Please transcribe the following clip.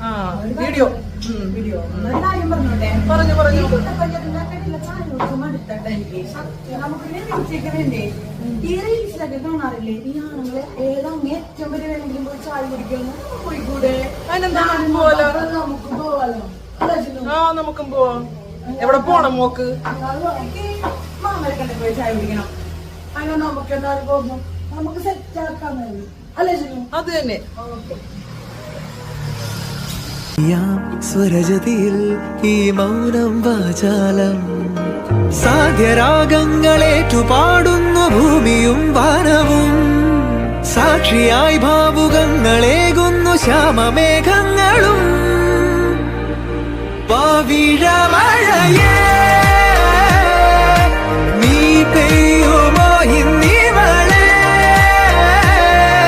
ആ video. Video പറഞ്ഞു പറഞ്ഞു. ഈ റീൽസിലൊക്കെ കാണാറില്ലേ ഈ ആണുങ്ങളെ ഏതാണ്ട് ഏറ്റവും വലിയ വേണമെങ്കിലും പോയി ചായ കുടിക്കുന്നു പോയിക്കൂടെ നമുക്ക് പോവാലോ. ആ നമുക്കും പോവാം. എവിടെ പോണം മോക്ക്? മാമരക്കണ്ടെ പോയി ചായ കുടിക്കണം അങ്ങനെ നമുക്ക് എന്തായാലും പോകുമ്പോ നമുക്ക് സെറ്റ് ആക്കാൻ അല്ലേ ജിനു? അത് തന്നെ. സ്വരജതിയിൽ ഈ മൗനം വാചാലം. സാധ്യരാഗങ്ങളേറ്റു പാടുന്നു ഭൂമിയും വാനവും. സാക്ഷിയായി ഭാവുകങ്ങളേകുന്നു ശ്യാമമേഘങ്ങളും. പവിഴമഴയേ